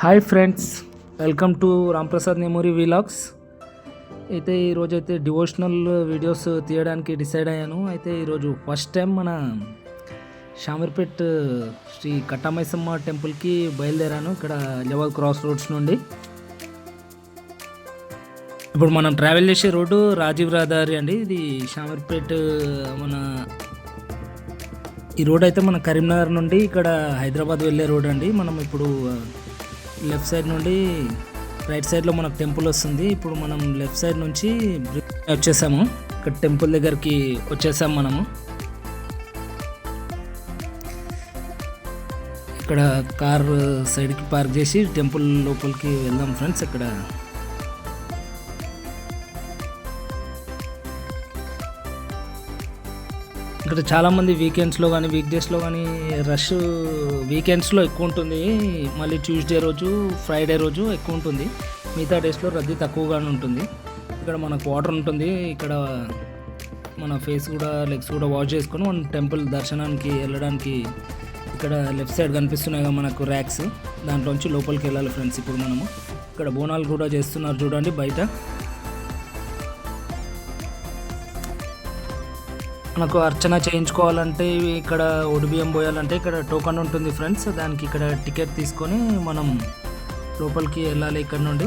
Hi friends welcome to Ramprasad memory vlogs. అయితే ఈరోజు అయితే డివోషనల్ వీడియోస్ తీయడానికి డిసైడ్ అయ్యాను. అయితే ఈరోజు ఫస్ట్ టైం మన షామీర్పేట్ శ్రీ కట్టమైసమ్మ టెంపుల్కి బయలుదేరాను. ఇక్కడ లెవల్ క్రాస్ రోడ్స్ నుండి. ఇప్పుడు మనం ట్రావెల్ చేసే రోడ్డు రాజీవ్ రహదారి అండి. ఇది షామీర్పేట్ మన ఈ రోడ్ అయితే మన కరీంనగర్ నుండి ఇక్కడ హైదరాబాద్ వెళ్ళే రోడ్ అండి. మనం ఇప్పుడు లెఫ్ట్ సైడ్ నుండి రైట్ సైడ్లో మనకు టెంపుల్ వస్తుంది. ఇప్పుడు మనం లెఫ్ట్ సైడ్ నుంచి వచ్చేసాము. ఇక్కడ టెంపుల్ దగ్గరికి వచ్చేసాం మనము. ఇక్కడ కార్ సైడ్కి పార్క్ చేసి టెంపుల్ లోపలికి వెళ్దాం ఫ్రెండ్స్. ఇక్కడ ఇక్కడ చాలామంది వీకెండ్స్లో కానీ వీక్ డేస్లో కానీ రష్ వీకెండ్స్లో ఎక్కువ ఉంటుంది. మళ్ళీ ట్యూస్డే రోజు ఫ్రైడే రోజు ఎక్కువ ఉంటుంది. మిగతా డేస్లో రద్దీ తక్కువగానే ఉంటుంది. ఇక్కడ మనకు వాటర్ ఉంటుంది. ఇక్కడ మన ఫేస్ కూడా లెగ్స్ కూడా వాష్ చేసుకొని మనం టెంపుల్ దర్శనానికి వెళ్ళడానికి ఇక్కడ లెఫ్ట్ సైడ్ కనిపిస్తున్నాయి కదా మనకు ర్యాక్స్. దాంట్లోంచి లోపలికి వెళ్ళాలి ఫ్రెండ్స్ ఇప్పుడు మనము. ఇక్కడ బోనాలు కూడా చేస్తున్నారు చూడండి బయట. మనకు అర్చన చేయించుకోవాలంటే ఇక్కడ బియ్యం పోయాలంటే ఇక్కడ టోకన్ ఉంటుంది ఫ్రెండ్స్. దానికి ఇక్కడ టికెట్ తీసుకొని మనం లోపలికి వెళ్ళాలి ఇక్కడ నుండి.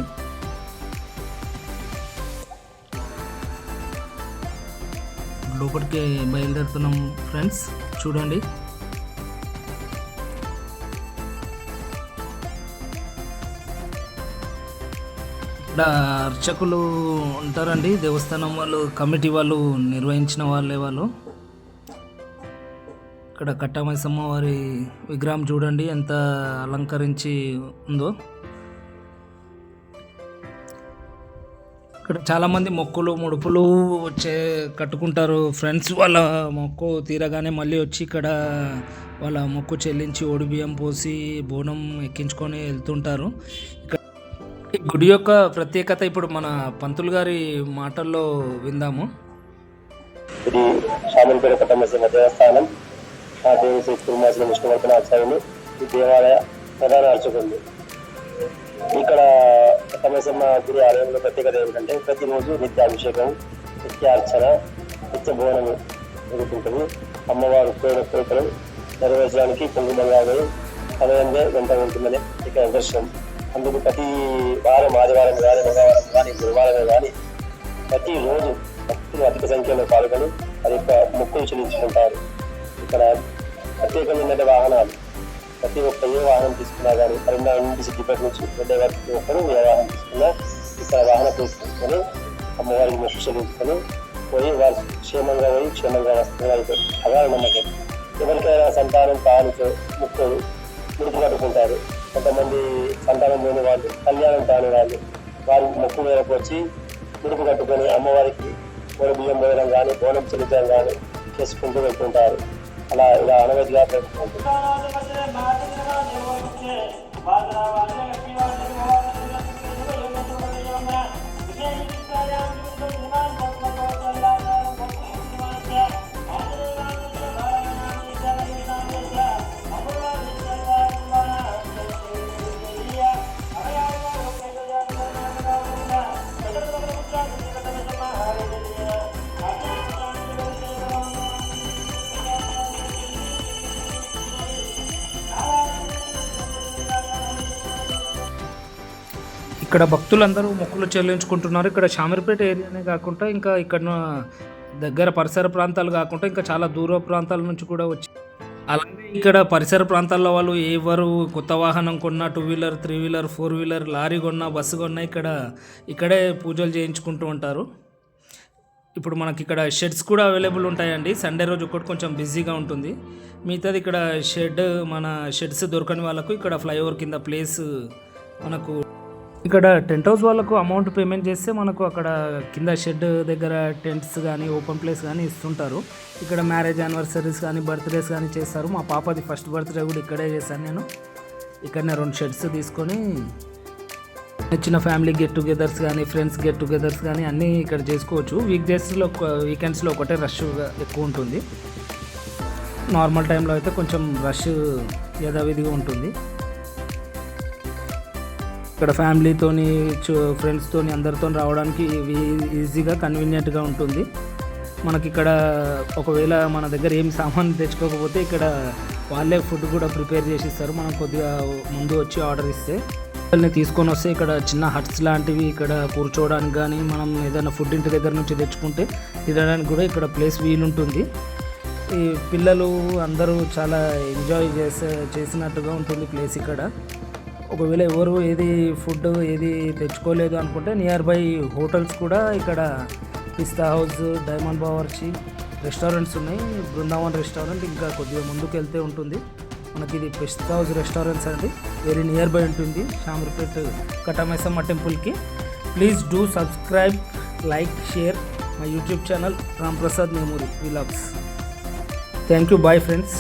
లోపలికి బయలుదేరుతున్నాం ఫ్రెండ్స్. చూడండి. ఇక్కడ అర్చకులు ఉంటారండి. దేవస్థానం వాళ్ళు కమిటీ వాళ్ళు నిర్వహించిన వాళ్ళే వాళ్ళు. ఇక్కడ కట్టమైసమ్మ వారి విగ్రహం చూడండి ఎంత అలంకరించి ఉందో. ఇక్కడ చాలామంది మొక్కులు ముడుపులు వచ్చే కట్టుకుంటారు. ఫ్రెండ్స్ వాళ్ళ మొక్కు తీరగానే మళ్ళీ వచ్చి ఇక్కడ వాళ్ళ మొక్కు చెల్లించి బియ్యం పోసి బోనం ఎక్కించుకొని వెళ్తుంటారు. ఇక్కడ గుడి యొక్క ప్రత్యేకత ఇప్పుడు మన పంతులు గారి మాటల్లో విందాము. ఇది షామన్పేట పట్టమసింహ దేవస్థానం. ఆ దేవి శ్రీ కుర్మాసిన విష్ణువర్ధన ఆచార్యులు ఈ దేవాలయ ప్రధాన అర్చకులు. ఇక్కడ పట్టమసింహ గుడి ఆలయంలో ప్రత్యేకత ఏమిటంటే ప్రతిరోజు నిత్యాభిషేకం అభిషేకం నిత్య భవనం జరుగుతుంటుంది. అమ్మవారు కోరిన కోరికలు నెరవేర్చడానికి పొంగు బంగారు సమయంలో వెంట ఉంటుందని ఇక్కడ దర్శనం. అందుకు ప్రతి వారం ఆదివారం కానీ మంగళవారం కానీ గురువారం కానీ ప్రతిరోజు భక్తులు అధిక సంఖ్యలో పాల్గొని అది యొక్క మొక్కులు చెల్లించుకుంటారు. ఇక్కడ ప్రత్యేకమైన వాహనాలు ప్రతి ఒక్క ఏ వాహనం తీసుకున్నా కానీ కరీంనగర్ నుంచి సిద్ధిపేట నుంచి వెళ్ళే వారికి ఒక్కరు ఏ వాహనం తీసుకున్నా ఇక్కడ వాహనం తీసుకొని అమ్మవారికి మొక్కు చెల్లించుకొని పోయి వారు క్షేమంగా పోయి క్షేమంగా వస్తున్నారు అలా నమ్మకం. ఎవరికైనా సంతానం తాను ముక్కు ముడుపు కట్టుకుంటారు కొంతమంది సంతానం లేని వాళ్ళు కళ్యాణం కాని వాళ్ళు వారి మొక్కు మేరకు వచ్చి ముడుపు కట్టుకొని అమ్మవారికి మూడు బియ్యం పోయడం కానీ బోనం చెల్లించడం కానీ చేసుకుంటూ వెళ్తుంటారు. అలా ఇలా అనవధిగా పెట్టుకుంటారు ఇక్కడ భక్తులందరూ మొక్కులు చెల్లించుకుంటున్నారు. ఇక్కడ శామీర్పేట ఏరియానే కాకుండా ఇంకా ఇక్కడ దగ్గర పరిసర ప్రాంతాలు కాకుండా ఇంకా చాలా దూర ప్రాంతాల నుంచి కూడా వచ్చి అలాగే ఇక్కడ పరిసర ప్రాంతాల్లో వాళ్ళు ఎవరు కొత్త వాహనం కొన్నా two wheeler three wheeler four wheeler lorry కొన్నా బస్సు కొన్నా ఇక్కడ ఇక్కడే పూజలు చేయించుకుంటూ ఉంటారు. ఇప్పుడు మనకి ఇక్కడ షెడ్స్ కూడా అవైలబుల్ ఉంటాయండి. సండే రోజు ఒకటి కొంచెం బిజీగా ఉంటుంది. మిగతాది ఇక్కడ షెడ్ మన షెడ్స్ దొరకని వాళ్ళకు ఇక్కడ ఫ్లైఓవర్ కింద ప్లేస్ మనకు ఇక్కడ టెంట్ హౌస్ వాళ్ళకు అమౌంట్ పేమెంట్ చేస్తే మనకు అక్కడ కింద షెడ్ దగ్గర టెంట్స్ కానీ ఓపెన్ ప్లేస్ కానీ ఇస్తుంటారు. ఇక్కడ మ్యారేజ్ యానివర్సరీస్ కానీ బర్త్డేస్ కానీ చేస్తారు. మా పాపది ఫస్ట్ బర్త్డే కూడా ఇక్కడే చేశాను నేను. ఇక్కడనే రెండు షెడ్స్ తీసుకొని చిన్న ఫ్యామిలీ గెట్ టుగెదర్స్ కానీ ఫ్రెండ్స్ గెట్ టుగెదర్స్ కానీ అన్నీ ఇక్కడ చేసుకోవచ్చు. వీక్ డేస్లో వీకెండ్స్లో ఒకటే రష్ ఎక్కువ ఉంటుంది. నార్మల్ టైంలో అయితే కొంచెం రష్ యథావిధిగా ఉంటుంది. ఇక్కడ ఫ్యామిలీతోని ఫ్రెండ్స్తోని అందరితో రావడానికి ఈజీగా కన్వీనియంట్గా ఉంటుంది. మనకి ఇక్కడ ఒకవేళ మన దగ్గర ఏం సామాన్ తెచ్చుకోకపోతే ఇక్కడ వాళ్ళే ఫుడ్ కూడా ప్రిపేర్ చేసి ఇస్తారు మనం కొద్దిగా ముందు వచ్చి ఆర్డర్ ఇస్తే వాళ్ళని తీసుకొని వస్తే ఇక్కడ చిన్న హట్స్ లాంటివి ఇక్కడ కూర్చోవడానికి కానీ మనం ఏదైనా ఫుడ్ ఇంటి దగ్గర నుంచి తెచ్చుకుంటే తినడానికి కూడా ఇక్కడ ప్లేస్ వీలుంటుంది. ఈ పిల్లలు అందరూ చాలా ఎంజాయ్ చేసే చేసినట్టుగా ఉంటుంది ప్లేస్ ఇక్కడ. ఒకవేళ ఎవరు ఏది ఫుడ్ ఏది తెచ్చుకోలేదు అనుకుంటే నియర్ బై హోటల్స్ కూడా ఇక్కడ Pista house diamond Bawarchi restaurants ఉన్నాయి. బృందావన్ రెస్టారెంట్ ఇంకా కొద్దిగా ముందుకు వెళ్తే ఉంటుంది. మనకి ఇది పిస్తా హౌస్ రెస్టారెంట్స్ అండి. వెరీ నియర్ బై ఉంటుంది. షామర్పేట్ కటమైసమ్మ టెంపుల్కి. Please do subscribe like share my YouTube channel Ram Prasad memory vlogs thank you bye friends